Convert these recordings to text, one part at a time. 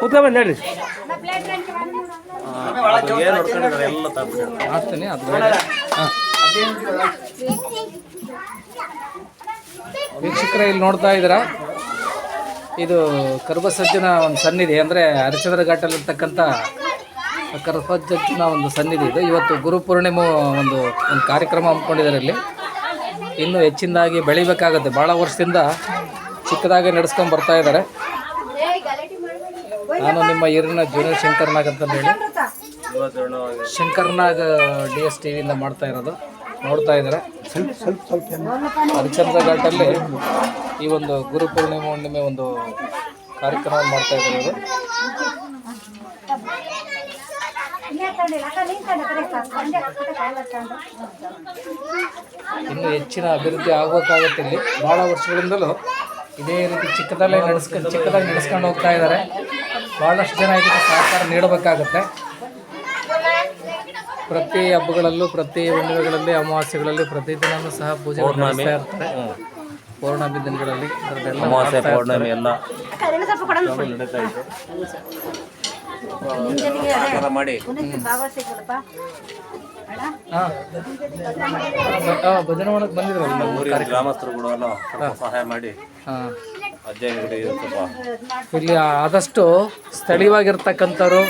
ಕೂತ್ಕೊಂಬಂದು ಹೇಳ್ರಿ. ವೀಕ್ಷಕರೇ ಇಲ್ಲಿ ನೋಡ್ತಾ ಇದ್ದೀರಾ? ಇದು ಕರ್ಬಸಜ್ಜನ ಒಂದು ಸನ್ನಿಧಿ, ಅಂದರೆ ಘಾಟಲ್ಲಿ ಘಾಟಲ್ಲಿರ್ತಕ್ಕಂಥ ಕರ್ಬಸಜ್ಜನ ಒಂದು ಸನ್ನಿಧಿ ಇದೆ. ಇವತ್ತು ಗುರುಪೂರ್ಣಿಮೆ ಒಂದು ಒಂದು ಕಾರ್ಯಕ್ರಮ ಹಮ್ಮಿಕೊಂಡಿದ್ದಾರೆ ಇಲ್ಲಿ. ಇನ್ನೂ ಹೆಚ್ಚಿನದಾಗಿ ಬೆಳಿಬೇಕಾಗುತ್ತೆ. ಭಾಳ ವರ್ಷದಿಂದ ಚಿಕ್ಕದಾಗಿ ನಡೆಸ್ಕೊಂಡು ಬರ್ತಾ ಇದ್ದಾರೆ. ನಾನು ನಿಮ್ಮ ಹಿರಿನ ಜೂನಿಯರ್ ಶಂಕರ್ನಾಗ್ ಅಂತ ಹೇಳಿ. ಶಂಕರ್ನಾಗ್ ಡಿ ಎಸ್ ಟಿ ವಿಯಿಂದ ಮಾಡ್ತಾ ಇರೋದು. ನೋಡ್ತಾ ಇದ್ದಾರೆ. ಹರಿಚಂದ್ರ ಘಾಟಲ್ಲಿ ಈ ಒಂದು ಗುರು ಪೂರ್ಣಿಮೆ ಹುಣ್ಣಿಮೆ ಒಂದು ಕಾರ್ಯಕ್ರಮ ಮಾಡ್ತಾ ಇದ್ದಾರೆ ಇನ್ನು ಹೆಚ್ಚಿನ ಅಭಿವೃದ್ಧಿ ಆಗಬೇಕಾಗುತ್ತೆ ಇಲ್ಲಿ. ಭಾಳ ವರ್ಷಗಳಿಂದಲೂ ಇದೇ ರೀತಿ ಚಿಕ್ಕದಲ್ಲೇ ನಡೆಸ್ಕೊಂಡು ಚಿಕ್ಕದಾಗಿ ನಡೆಸ್ಕೊಂಡು ಹೋಗ್ತಾ ಇದ್ದಾರೆ. ಭಾಳಷ್ಟು ಜನ ಇದಕ್ಕೆ ಸಹಕಾರ ನೀಡಬೇಕಾಗುತ್ತೆ. ಪ್ರತಿ ಹಬ್ಬಗಳಲ್ಲೂ ಪ್ರತಿ ಹುಣ್ಣಿಮೆಗಳಲ್ಲಿ ಅಮಾವಾಸ್ಯೆಗಳಲ್ಲಿ ಪ್ರತಿದಿನವೂ ಸಹ ಪೂಜೆ ಮಾಡ್ತಾ ಇರ್ತಾರೆ. ಪೌರ್ಣಮಿ ದಿನಗಳಲ್ಲಿ ಅದರದ್ದೆಲ್ಲ ಅಮಾವಾಸ್ಯೆ ಪೌರ್ಣಮಿ ಎಲ್ಲ ಮಾಡಿ. ಹಾಂ. ಭಜನೆ ಮಾಡಕ್ಕೆ ಬಂದಿದ್ರಲ್ಲ ನಾವು ಊರಿನ ಗ್ರಾಮಸ್ಥರು ಸಹಾಯ ಮಾಡಿ. ಹಾಂ. ಇಲ್ಲಿ ಆದಷ್ಟು ಸ್ಥಳೀಯವಾಗಿರ್ತಕ್ಕಂಥವ್ರು,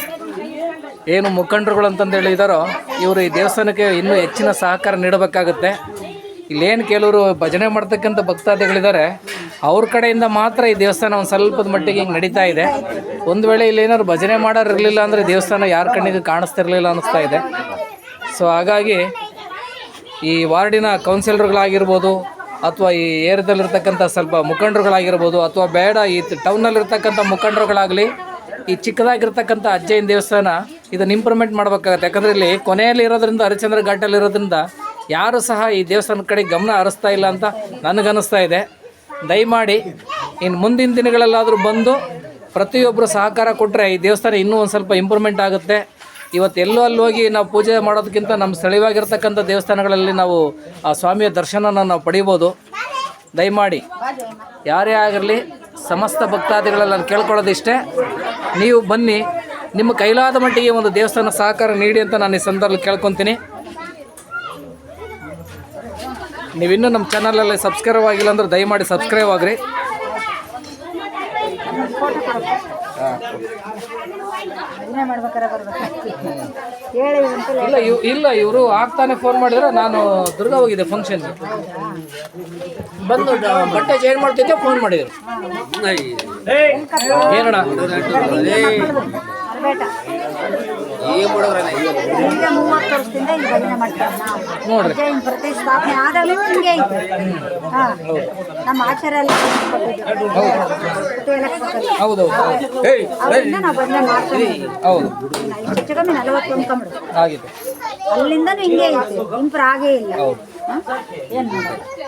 ಏನು ಮುಖಂಡರುಗಳು ಅಂತಂದೇಳಿ ಇದ್ದಾರೋ ಇವರು ಈ ದೇವಸ್ಥಾನಕ್ಕೆ ಇನ್ನೂ ಹೆಚ್ಚಿನ ಸಹಕಾರ ನೀಡಬೇಕಾಗುತ್ತೆ. ಇಲ್ಲೇನು ಕೆಲವರು ಭಜನೆ ಮಾಡ್ತಕ್ಕಂಥ ಭಕ್ತಾದಿಗಳಿದ್ದಾರೆ ಅವ್ರ ಕಡೆಯಿಂದ ಮಾತ್ರ ಈ ದೇವಸ್ಥಾನ ಒಂದು ಸ್ವಲ್ಪದ ಮಟ್ಟಿಗೆ ಹಿಂಗೆ ನಡೀತಾ ಇದೆ. ಒಂದು ವೇಳೆ ಇಲ್ಲಿ ಏನಾದ್ರು ಭಜನೆ ಮಾಡೋರು ಇರಲಿಲ್ಲ ಅಂದರೆ ದೇವಸ್ಥಾನ ಯಾರ ಕಣ್ಣಿಗೆ ಕಾಣಿಸ್ತಿರ್ಲಿಲ್ಲ ಅನ್ನಿಸ್ತಾ ಇದೆ. ಸೊ ಹಾಗಾಗಿ ಈ ವಾರ್ಡಿನ ಕೌನ್ಸಿಲರ್ಗಳಾಗಿರ್ಬೋದು ಅಥವಾ ಈ ಏರಿಯಾದಲ್ಲಿರ್ತಕ್ಕಂಥ ಸ್ವಲ್ಪ ಮುಖಂಡರುಗಳಾಗಿರ್ಬೋದು ಅಥವಾ ಬೇಡ ಈ ಟೌನಲ್ಲಿರ್ತಕ್ಕಂಥ ಮುಖಂಡರುಗಳಾಗಲಿ, ಈ ಚಿಕ್ಕದಾಗಿರ್ತಕ್ಕಂಥ ಅಜ್ಜಯ್ಯನ ದೇವಸ್ಥಾನ ಇದನ್ನು ಇಂಪ್ರೂವ್ಮೆಂಟ್ ಮಾಡಬೇಕಾಗತ್ತೆ. ಯಾಕಂದರೆ ಇಲ್ಲಿ ಕೊನೆಯಲ್ಲಿ ಇರೋದ್ರಿಂದ ಹರಿಚಂದ್ರ ಘಾಟಲ್ಲಿ ಯಾರು ಸಹ ಈ ದೇವಸ್ಥಾನದ ಕಡೆ ಗಮನ ಹರಿಸ್ತಾ ಇಲ್ಲ ಅಂತ ನನಗನ್ನಿಸ್ತಾ ಇದೆ. ದಯಮಾಡಿ ಇನ್ನು ಮುಂದಿನ ದಿನಗಳಲ್ಲಾದರೂ ಬಂದು ಪ್ರತಿಯೊಬ್ಬರು ಸಹಕಾರ ಕೊಟ್ಟರೆ ಈ ದೇವಸ್ಥಾನ ಇನ್ನೂ ಒಂದು ಸ್ವಲ್ಪ ಇಂಪ್ರೂವ್ಮೆಂಟ್ ಆಗುತ್ತೆ. ಇವತ್ತು ಎಲ್ಲೋ ಅಲ್ಲಿ ಹೋಗಿ ನಾವು ಪೂಜೆ ಮಾಡೋದಕ್ಕಿಂತ ನಮ್ಮ ಸ್ಥಳೀಯವಾಗಿರ್ತಕ್ಕಂಥ ದೇವಸ್ಥಾನಗಳಲ್ಲಿ ನಾವು, ಆ, ಸ್ವಾಮಿಯ ದರ್ಶನನ ನಾವು ಪಡೀಬೋದು. ದಯಮಾಡಿ, ಯಾರೇ ಆಗಿರಲಿ, ಸಮಸ್ತ ಭಕ್ತಾದಿಗಳಲ್ಲಿ ನಾನು ಕೇಳ್ಕೊಳ್ಳೋದಿಷ್ಟೇ. ನೀವು ಬನ್ನಿ, ನಿಮ್ಮ ಕೈಲಾದ ಮಟ್ಟಿಗೆ ಒಂದು ದೇವಸ್ಥಾನ ಸಹಕಾರ ನೀಡಿ ಅಂತ ನಾನು ಈ ಸಂದರ್ಭದಲ್ಲಿ ಕೇಳ್ಕೊತೀನಿ. ನೀವಿನ್ನೂ ನಮ್ಮ ಚಾನಲಲ್ಲಿ ಸಬ್ಸ್ಕ್ರೈಬ್ ಆಗಿಲ್ಲ ಅಂದ್ರೆ ದಯಮಾಡಿ ಸಬ್ಸ್ಕ್ರೈಬ್ ಆಗ್ರಿ. ಹೇಳಿ ಇಲ್ಲ ಇವ್ ಇಲ್ಲ ಇವರು ಆಗ್ತಾನೆ ಫೋನ್ ಮಾಡಿದ್ರೆ ನಾನು ದುರ್ಗ ಹೋಗಿದ್ದೆ ಫಂಕ್ಷನ್ ಬಂದು ಡ- ಬಟ್ಟೆ ಚೇಂಜ್ ಮಾಡ್ತಿದ್ದೆ ಫೋನ್ ಮಾಡಿದ್ರು. ಏನಣ್ಣ? ಬೇಟ ಈಗ ಮೂವತ್ತು ವರ್ಷದಿಂದ ಈ ಭಜನೆ ಮಾಡ್ತಾರೆ ನಾವು ಪ್ರತಿಷ್ಠಾಪನೆ ಆದಾಗಲೂ ಹಿಂಗೆ ಐತೆ. ಹಾಂ. ನಮ್ಮ ಆಚಾರ್ಯ ಹೌದು. ಅವರಿಂದ ನಾವು ಭಜನೆ ಮಾಡ್ತೀವಿ ಹೌದು. ಹೆಚ್ಚು ಕಮ್ಮಿ ನಲವತ್ತು ಕಂಬಳು ಅಲ್ಲಿಂದನು ಹಿಂಗೆ ಐತೆ. ಇಂಪ್ರ ಆಗೇ ಇಲ್ಲ? ಏನ್ ಮಾಡೋದು?